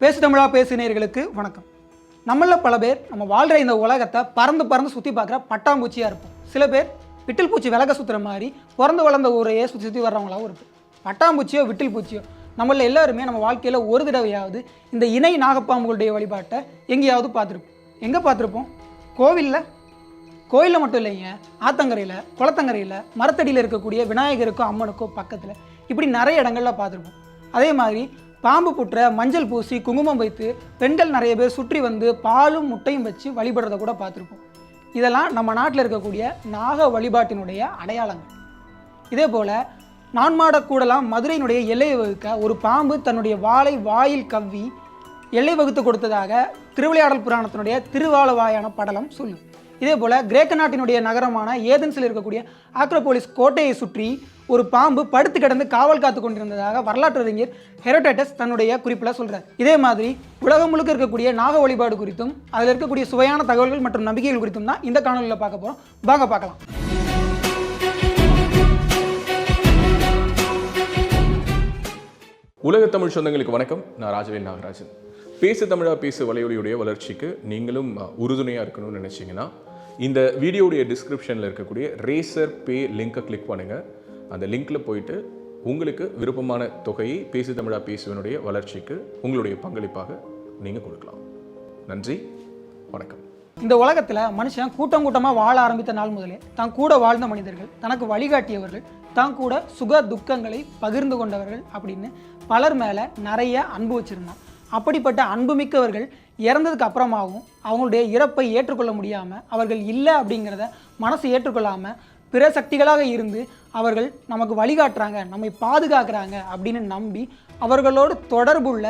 பேசு தமிழா பேசினர்களுக்கு வணக்கம். நம்மள பல பேர் நம்ம வாழ்கிற இந்த உலகத்தை பறந்து பறந்து சுற்றி பார்க்குற பட்டாம்பூச்சியாக இருப்போம். சில பேர் விட்டில் பூச்சி விலக சுற்றுற மாதிரி பிறந்து வளர்ந்த ஊரையே சுற்றி சுற்றி வர்றவங்களாகவும் இருக்கும் பட்டாம்பூச்சியோ விட்டில் பூச்சியோ நம்மள எல்லாருமே நம்ம வாழ்க்கையில் ஒரு தடவையாவது இந்த இணை நாகப்பாம்புகளுடைய வழிபாட்டை எங்கேயாவது பார்த்துருப்போம். எங்கே பார்த்துருப்போம்? கோவிலில். கோயிலில் மட்டும் இல்லைங்க ஆத்தங்கரையில் குளத்தங்கரையில் மரத்தடியில் இருக்கக்கூடிய விநாயகருக்கும் அம்மனுக்கும் பக்கத்தில். இப்படி நிறைய இடங்கள்ல பார்த்துருப்போம். அதே மாதிரி பாம்பு புற்ற மஞ்சள் பூசி குங்குமம் வைத்து பெண்கள் நிறைய பேர் சுற்றி வந்து பாலும் முட்டையும் வச்சு வழிபடுறத கூட பார்த்துருப்போம். இதெல்லாம் நம்ம நாட்டில் இருக்கக்கூடிய நாக வழிபாட்டினுடைய அடையாளங்கள். இதே போல் நான்மாட கூடலாம் மதுரையினுடைய எல்லையை வகுக்க ஒரு பாம்பு தன்னுடைய வாளை வாயில் கவ்வி எல்லை வகுத்து கொடுத்ததாக திருவிளையாடல் புராணத்தினுடைய திருவாலவாயான படலம் சொல்லும். இதே போல் கிரேக்க நாட்டினுடைய நகரமான ஏதென்ஸில் இருக்கக்கூடிய ஆக்ரோபோலிஸ் கோட்டையை சுற்றி ஒரு பாம்பு படுத்து கிடந்து காவல் காத்து கொண்டிருந்ததாக வரலாற்று அறிஞர் ஹெரோடேட்டஸ் தன்னுடைய குறிப்பில் சொல்கிறார் இதே மாதிரி உலகம் முழுக்க இருக்கக்கூடிய நாக வழிபாடு குறித்தும் அதில் இருக்கக்கூடிய சுவையான தகவல்கள் மற்றும் நம்பிக்கைகள் குறித்தும் தான் இந்த காணொலியில் பார்க்க போகிறோம் வாங்க பார்க்கலாம். உலக தமிழ் சொந்தங்களுக்கு வணக்கம். நான் ராஜவேல் நாகராஜன். பேசு தமிழா பேசு வலையொலியுடைய வளர்ச்சிக்கு நீங்களும் உறுதுணையாக இருக்கணும்னு நினச்சிங்கன்னா இந்த வீடியோடைய டிஸ்கிரிப்ஷனில் இருக்கக்கூடிய ரேசர் பே லிங்க்கை கிளிக் பண்ணுங்கள் அந்த லிங்க்கில் போயிட்டு உங்களுக்கு விருப்பமான தொகையை பேசு தமிழா பேசுவனுடைய வளர்ச்சிக்கு உங்களுடைய பங்களிப்பாக நீங்கள் கொடுக்கலாம். நன்றி வணக்கம். இந்த உலகத்தில் மனுஷன் கூட்டம் கூட்டமாக வாழ ஆரம்பித்த நாள் முதலே தான் கூட வாழ்ந்த மனிதர்கள் தனக்கு வழிகாட்டியவர்கள் தான் கூட சுக துக்கங்களை பகிர்ந்து கொண்டவர்கள் அப்படின்னு பலர் மேலே நிறைய அன்பு வச்சுருந்தான். அப்படிப்பட்ட அன்புமிக்கவர்கள் இறந்ததுக்கு அப்புறமாகவும் அவங்களுடைய இறப்பை ஏற்றுக்கொள்ள முடியாமல் அவர்கள் இல்லை அப்படிங்கிறத மனசு ஏற்றுக்கொள்ளாமல் பிற சக்திகளாக இருந்து அவர்கள் நமக்கு வழிகாட்டுறாங்க நம்மை பாதுகாக்கிறாங்க அப்படின்னு நம்பி அவர்களோடு தொடர்புள்ள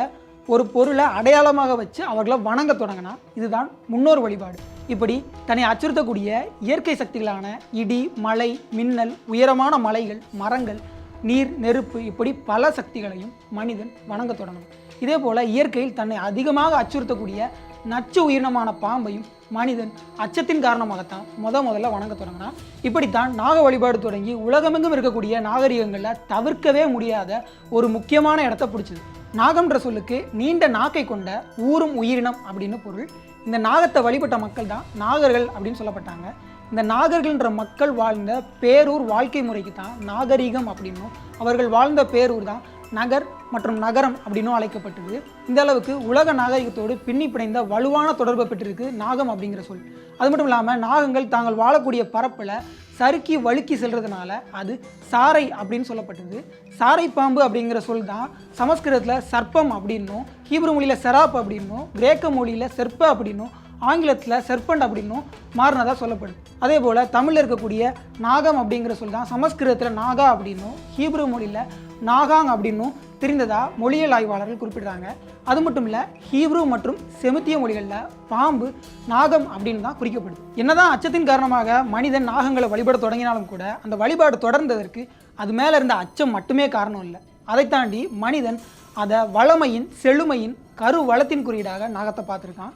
ஒரு பொருளை அடையாளமாக வச்சு அவர்களை வணங்க தொடங்கினா இதுதான் முன்னோர் வழிபாடு. இப்படி தன்னை அச்சுறுத்தக்கூடிய இயற்கை சக்திகளான இடி மலை மின்னல் உயரமான மலைகள் மரங்கள் நீர் நெருப்பு இப்படி பல சக்திகளையும் மனிதன் வணங்க தொடங்கணும். இதே போல் இயற்கையில் தன்னை அதிகமாக அச்சுறுத்தக்கூடிய நச்சு உயிரினமான பாம்பையும் மனிதன் அச்சத்தின் காரணமாகத்தான் முத முதல்ல வணங்க தொடங்கினான். இப்படித்தான் நாக வழிபாடு தொடங்கி உலகமெங்கும் இருக்கக்கூடிய நாகரிகங்களில் தவிர்க்கவே முடியாத ஒரு முக்கியமான இடத்த பிடிச்சது. நாகம்ன்ற சொல்லுக்கு நீண்ட நாக்கை கொண்ட ஊரும் உயிரினம் அப்படின்னு பொருள். இந்த நாகத்தை வழிபட்ட மக்கள் தான் நாகர்கள் அப்படின்னு சொல்லப்பட்டாங்க. இந்த நாகர்கள்ன்ற மக்கள் வாழ்ந்த பேரூர் வாழ்க்கை முறைக்கு தான் நாகரீகம் அப்படின்னும். அவர்கள் வாழ்ந்த பேரூர் தான் நகர் மற்றும் நகரம் அப்படின்னும் அழைக்கப்பட்டது. இந்த அளவுக்கு உலக நாகரிகத்தோடு பின்னி பிணைந்த வலுவான தொடர்பை பெற்றிருக்கு நாகம் அப்படிங்கிற சொல். அது மட்டும் இல்லாமல் நாகங்கள் தாங்கள் வாழக்கூடிய பரப்பில் சறுக்கி வழுக்கி செல்றதுனால அது சாரை அப்படின்னு சொல்லப்பட்டது. சாரை பாம்பு அப்படிங்கிற சொல் தான் சமஸ்கிருதத்தில் சர்ப்பம் அப்படின்னும் ஹீப்ரு மொழியில் செராப் அப்படின்னும் கிரேக்க மொழியில் செற்ப அப்படின்னும் ஆங்கிலத்தில் செர்பண்ட் அப்படின்னும் மாறினதாக சொல்லப்படுது. அதே போல் தமிழில் இருக்கக்கூடிய நாகம் அப்படிங்கிற சொல் தான் சமஸ்கிருதத்தில் நாகா அப்படின்னும் ஹீப்ரு மொழியில் நாகாங் அப்படின்னும் தெரிந்ததா மொழியியல் ஆய்வாளர்கள் குறிப்பிடுறாங்க. அது மட்டும் இல்லை ஹீப்ரு மற்றும் செமித்திய மொழிகளில் பாம்பு நாகம் அப்படின்னு தான் குறிக்கப்படுது. என்னதான் அச்சத்தின் காரணமாக மனிதன் நாகங்களை வழிபட தொடங்கினாலும் கூட அந்த வழிபாடு தொடர்ந்ததற்கு அது மேலே இருந்த அச்சம் மட்டுமே காரணம் இல்லை. அதை தாண்டி மனிதன் அதை வளமையின் செழுமையின் கரு வளத்தின் குறியீடாக நாகத்தை பார்த்துருக்கான்.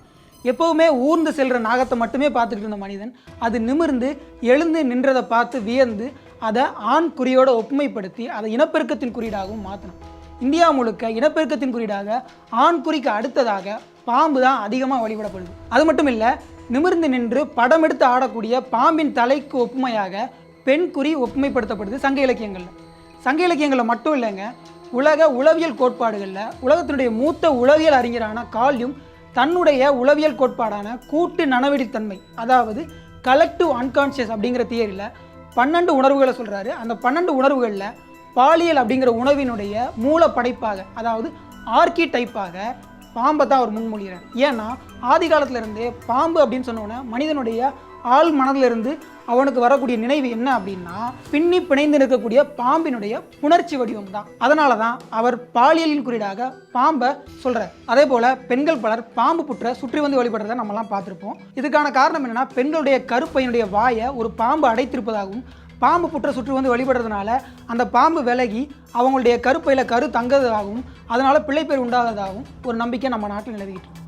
எப்போவுமே ஊர்ந்து செல்கிற நாகத்தை மட்டுமே பார்த்துட்டு இருந்த மனிதன் அது நிமிர்ந்து எழுந்து நின்றதை பார்த்து வியந்து அதை ஆண் குறியோட ஒப்புமைப்படுத்தி அதை இனப்பெருக்கத்தின் குறியீடாகவும் மாற்றினான் இந்தியா முழுக்க இனப்பெருக்கத்தின் குறியீடாக ஆண் குறிக்கு அடுத்ததாக பாம்பு தான் அதிகமாக வழிபடப்படுது. அது மட்டும் இல்லை நிமிர்ந்து நின்று படம் எடுத்து ஆடக்கூடிய பாம்பின் தலைக்கு ஒப்புமையாக பெண் குறி ஒப்புமைப்படுத்தப்படுது சங்க இலக்கியங்களில். சங்க இலக்கியங்களில் மட்டும் இல்லைங்க உலக உளவியல் கோட்பாடுகளில் உலகத்தினுடைய மூத்த உளவியல் அறிஞரான கால்யும் தன்னுடைய உளவியல் கோட்பாடான கூட்டு நனவெடித்தன்மை அதாவது கலெக்டிவ் அன்கான்ஷியஸ் அப்படிங்கிற தியரியில் பன்னெண்டு உணர்வுகளை சொல்கிறாரு அந்த பன்னெண்டு உணர்வுகளில் பாலியல் அப்படிங்கிற உணவினுடைய மூல படைப்பாக அதாவது ஆர்கி டைப்பாக பாம்பை தான் அவர் முன்மொழிகிறார். ஏன்னா ஆதி காலத்திலிருந்தே பாம்பு அப்படின்னு சொன்னோன்னே மனிதனுடைய ஆள் மனதிலிருந்து அவனுக்கு வரக்கூடிய நினைவு என்ன அப்படின்னா பின்னி பிணைந்து நிற்கக்கூடிய பாம்பினுடைய புணர்ச்சி வடிவம் தான் அதனால தான் அவர் பாலியலின் குறியீடாக பாம்பை சொல்கிறார் அதே போல் பெண்கள் பலர் பாம்பு புற்ற சுற்றி வந்து வழிபடுறதை நம்மலாம் பார்த்துருப்போம். இதுக்கான காரணம் என்னென்னா பெண்களுடைய கருப்பையினுடைய வாயை ஒரு பாம்பு அடைத்திருப்பதாகவும் பாம்பு புற்ற சுற்று வந்து வழிபடுறதுனால அந்த பாம்பு விலகி அவங்களுடைய கருப்பையில் கரு தங்குறதாகவும் அதனால் பிள்ளைப்பேர் உண்டாகிறதாகவும் ஒரு நம்பிக்கை நம்ம நாட்டில் நிலவிக்கிட்டு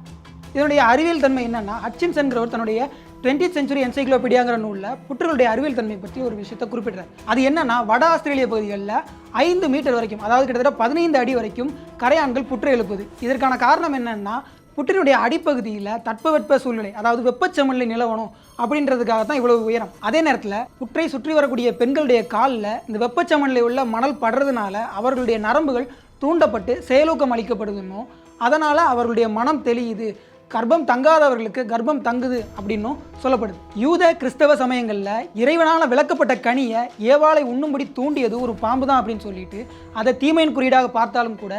இதனுடைய அறிவியல் தன்மை என்னன்னா ஹட்சின்சன்கிறவர் தன்னுடைய டுவெண்ட்டி செஞ்சுரி என்சைக்ளோபீடியாங்கிற நூலில் புற்றுகளுடைய அறிவியல் தன்மை பற்றி ஒரு விஷயத்தை குறிப்பிடுறார். அது என்னன்னா வட ஆஸ்திரேலிய பகுதிகளில் ஐந்து மீட்டர் வரைக்கும் அதாவது கிட்டத்தட்ட பதினைந்து அடி வரைக்கும் கரையான்கள் புற்று எழுப்புது. இதற்கான காரணம் என்னன்னா புற்றினுடைய அடிப்பகுதியில் தட்பவெட்ப சூழ்நிலை அதாவது வெப்பச்சமநிலை நிலவணும் அப்படின்றதுக்காக தான் இவ்வளவு உயரம். அதே நேரத்தில் புற்றை சுற்றி வரக்கூடிய பெண்களுடைய காலில் இந்த வெப்பச்சமநிலை உள்ள மணல் படுறதுனால அவர்களுடைய நரம்புகள் தூண்டப்பட்டு செயலூக்கம் அளிக்கப்படுதுமோ அதனால் அவர்களுடைய மனம் தெளியுது. கர்ப்பம் தங்காதவர்களுக்கு கர்ப்பம் தங்குது அப்படின்னும் சொல்லப்படுது. யூத கிறிஸ்தவ சமயங்களில் இறைவனால் விளக்கப்பட்ட கனியை ஏவாளை உண்ணும்படி தூண்டியது ஒரு பாம்பு தான் அப்படின்னு சொல்லிட்டு அதை தீமையின் குறியீடாக பார்த்தாலும் கூட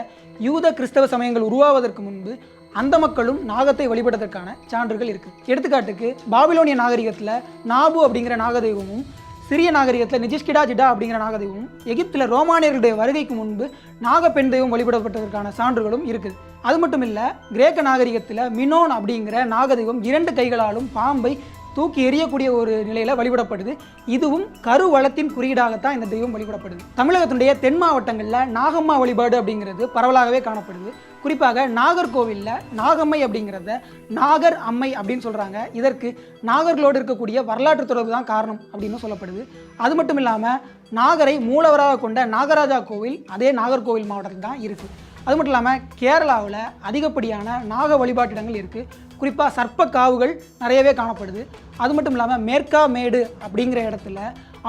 யூத கிறிஸ்தவ சமயங்கள் உருவாவதற்கு முன்பு அந்த மக்களும் நாகத்தை வழிபடுவதற்கான சான்றுகள் இருக்குது எடுத்துக்காட்டுக்கு பாபிலோனிய நாகரிகத்தில் நாபு அப்படிங்கிற நாகதெய்வமும் சிறிய நாகரிகத்தில் நிஜிஷ்கிடா ஜிடா அப்படிங்கிற நாகதெய்வமும் எகிப்தில் ரோமானியர்களுடைய வருகைக்கு முன்பு நாகப்பெண் தெய்வம் வழிபடப்பட்டதற்கான சான்றுகளும் இருக்குது அது மட்டும் இல்லை கிரேக்க நாகரிகத்தில் மினோன் அப்படிங்கிற நாகதெய்வம் இரண்டு கைகளாலும் பாம்பை தூக்கி எறியக்கூடிய ஒரு நிலையில் வழிபடப்படுது. இதுவும் கருவளத்தின் குறியீடாகத்தான் இந்த தெய்வம் வழிபடப்படுது. தமிழகத்தினுடைய தென் மாவட்டங்களில் நாகம்மா வழிபாடு அப்படிங்கிறது பரவலாகவே காணப்படுது. குறிப்பாக நாகர்கோவிலில் நாகம்மை அப்படிங்கிறத நாகர் அம்மை அப்படின்னு சொல்கிறாங்க இதற்கு நாகர்களோடு இருக்கக்கூடிய வரலாற்று தொடர்பு தான் காரணம் அப்படின்னு சொல்லப்படுது. அது மட்டும் இல்லாமல் நாகரை மூலவராக கொண்ட நாகராஜா கோவில் அதே நாகர்கோவில் மாவட்டத்தில் தான் இருக்குது அது மட்டும் இல்லாமல் கேரளாவில் அதிகப்படியான நாக வழிபாட்டிடங்கள் இருக்குது குறிப்பாக சர்ப்ப காவுகள் நிறையவே காணப்படுது. அது மட்டும் இல்லாமல் மேற்கா மேடு அப்படிங்கிற இடத்துல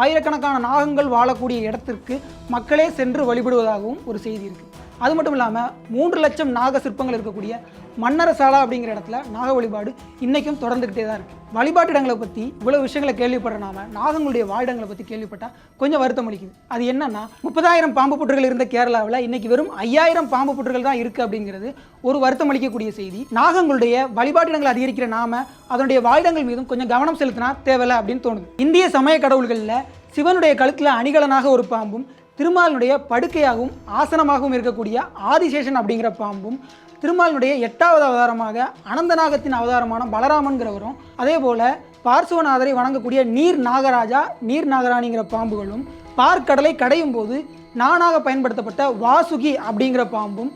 ஆயிரக்கணக்கான நாகங்கள் வாழக்கூடிய இடத்திற்கு மக்களே சென்று வழிபடுவதாகவும் ஒரு செய்தி இருக்குது அது மட்டும் இல்லாமல் மூன்று லட்சம் நாக சிற்பங்கள் இருக்கக்கூடிய மன்னரசாலா அப்படிங்கிற இடத்துல நாக வழிபாடு இன்றைக்கும் தொடர்ந்துக்கிட்டே தான் இருக்குது வழிபாட்டு இடங்களை பற்றி இவ்வளோ விஷயங்களை கேள்விப்படுற நாம நாகங்களுடைய வாழிடங்களை பற்றி கேள்விப்பட்டால் கொஞ்சம் வருத்தம் அளிக்குது. அது என்னன்னா முப்பதாயிரம் பாம்பு புற்றுகள் இருந்த கேரளாவில் இன்னைக்கு வெறும் ஐயாயிரம் பாம்பு புற்றுகள் தான் இருக்குது அப்படிங்கிறது ஒரு வருத்தம் அளிக்கக்கூடிய செய்தி. நாகங்களுடைய வழிபாட்டு இடங்களை அதிகரிக்கிற நாம அதனுடைய வாழிடங்கள் மீதும் கொஞ்சம் கவனம் செலுத்தினா தேவையில்லை அப்படின்னு தோணுது. இந்திய சமய கடவுள்களில் சிவனுடைய கழுத்தில் அணிகலனாக ஒரு பாம்பும் திருமாலினுடைய படுக்கையாகவும் ஆசனமாகவும் இருக்கக்கூடிய ஆதிசேஷன் அப்படிங்கிற பாம்பும் திருமாலினுடைய எட்டாவது அவதாரமாக அனந்தநாகத்தின் அவதாரமான பலராமன்கிறவரும் அதே போல் பார்சுவநாதரை வணங்கக்கூடிய நீர் நாகராஜா நீர் நாகராணிங்கிற பாம்புகளும் பார்க்கடலை கடையும் போது நானாக பயன்படுத்தப்பட்ட வாசுகி அப்படிங்கிற பாம்பும்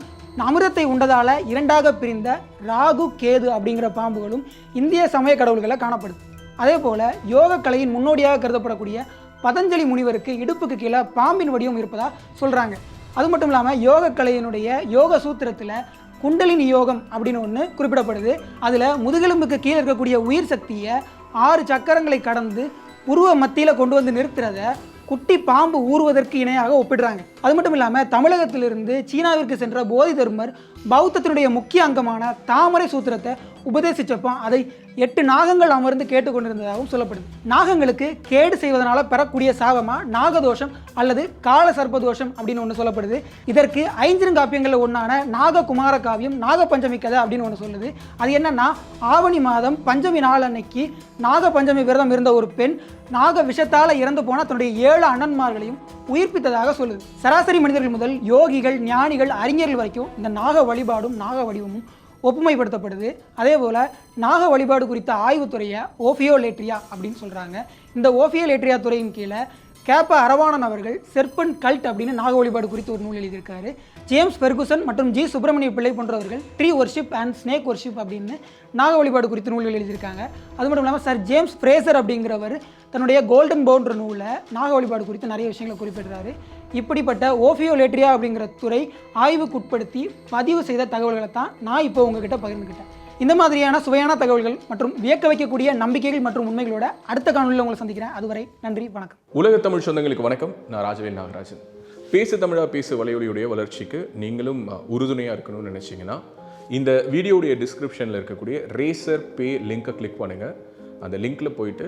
அமிர்தத்தை உண்டதால் இரண்டாக பிரிந்த ராகு கேது அப்படிங்கிற பாம்புகளும் இந்திய சமய கடவுள்களில் காணப்படுது. அதே போல் யோக கலையின் முன்னோடியாக கருதப்படக்கூடிய பதஞ்சலி முனிவருக்கு இடுப்புக்கு கீழே பாம்பின் வடிவம் இருப்பதாக சொல்கிறாங்க அது மட்டும் இல்லாமல் யோக கலையினுடைய யோக சூத்திரத்தில் குண்டலினி யோகம் அப்படின்னு ஒன்று குறிப்பிடப்படுது. அதில் முதுகெலும்புக்கு கீழே இருக்கக்கூடிய உயிர் சக்தியை ஆறு சக்கரங்களை கடந்து உருவ மத்தியில் கொண்டு வந்து நிறுத்துறத குட்டி பாம்பு ஊறுவதற்கு இணையாக ஒப்பிடுறாங்க. அது மட்டும் இல்லாமல் தமிழகத்திலிருந்து சீனாவிற்கு சென்ற போதி தர்மர் பௌத்தத்தினுடைய முக்கிய அங்கமான தாமரை சூத்திரத்தை உபதேசிச்சப்போ அதை எட்டு நாகங்கள் அமர்ந்து கேட்டுக்கொண்டிருந்ததாகவும் சொல்லப்படுது. நாகங்களுக்கு கேடு செய்வதனால பெறக்கூடிய சாபமா? நாகதோஷம் அல்லது கால சர்ப்பதோஷம் அப்படின்னு ஒன்று சொல்லப்படுது. இதற்கு ஐந்திருங்காப்பியங்களில் ஒன்றான நாககுமார காவியம் நாக பஞ்சமி கதை அப்படின்னு ஒன்று சொல்லுது. அது என்னன்னா ஆவணி மாதம் பஞ்சமி நாள் அன்னைக்கு நாக பஞ்சமி விரதம் இருந்த ஒரு பெண் நாக விஷத்தால் இறந்து போன தன்னுடைய ஏழு அண்ணன்மார்களையும் உயிர்ப்பித்ததாக சொல்லுது. சராசரி மனிதர்கள் முதல் யோகிகள் ஞானிகள் அறிஞர்கள் வரைக்கும் இந்த நாக வழிபாடும் நாக வடிவமும் ஒப்புமைப்படுத்தப்படுது. அதே போல் நாக வழிபாடு குறித்த ஆய்வுத்துறையை ஓஃபியோலேட்ரியா அப்படின்னு சொல்கிறாங்க இந்த ஓஃபியோலேட்ரியா துறையின் கீழே கேப்ப அரவாணன் அவர்கள் செர்பன் கல்ட் அப்படின்னு நாக வழிபாடு குறித்து ஒரு நூல் எழுதியிருக்காரு. ஜேம்ஸ் பெர்குசன் மற்றும் ஜி சுப்பிரமணிய பிள்ளை போன்றவர்கள் tree worship and snake worship அப்படின்னு நாக வழிபாடு குறித்து நூல்கள் எழுதியிருக்காங்க. அது மட்டும் இல்லாமல் சார் ஜேம்ஸ் ஃப்ரேசர் அப்படிங்கிறவர் தன்னுடைய கோல்டன் பவுண்டர் நூலில் நாக வழிபாடு குறித்து நிறைய விஷயங்களை குறிப்பிடுறாரு. இப்படிப்பட்ட ஓஃபியோலேட்ரியா அப்படிங்கிற துறை ஆய்வுக்குட்படுத்தி பதிவு செய்த தகவல்களை தான் நான் இப்போ உங்ககிட்ட பகிர்ந்துக்கிட்டேன். இந்த மாதிரியான சுவையான தகவல்கள் மற்றும் வியக்க வைக்கக்கூடிய நம்பிக்கைகள் மற்றும் உண்மைகளோட அடுத்த காணொலியில் உங்களை சந்திக்கிறேன். அதுவரை நன்றி வணக்கம். உலக தமிழ் சொந்தங்களுக்கு வணக்கம். நான் ராஜவேல் நாகராஜன். பேசு தமிழா பேசு வலையொலியுடைய வளர்ச்சிக்கு நீங்களும் உறுதுணையாக இருக்கணும்னு நினச்சிங்கன்னா இந்த வீடியோடைய டிஸ்கிரிப்ஷனில் இருக்கக்கூடிய ரேசர் பே லிங்கை கிளிக் பண்ணுங்கள் அந்த லிங்க்கில் போயிட்டு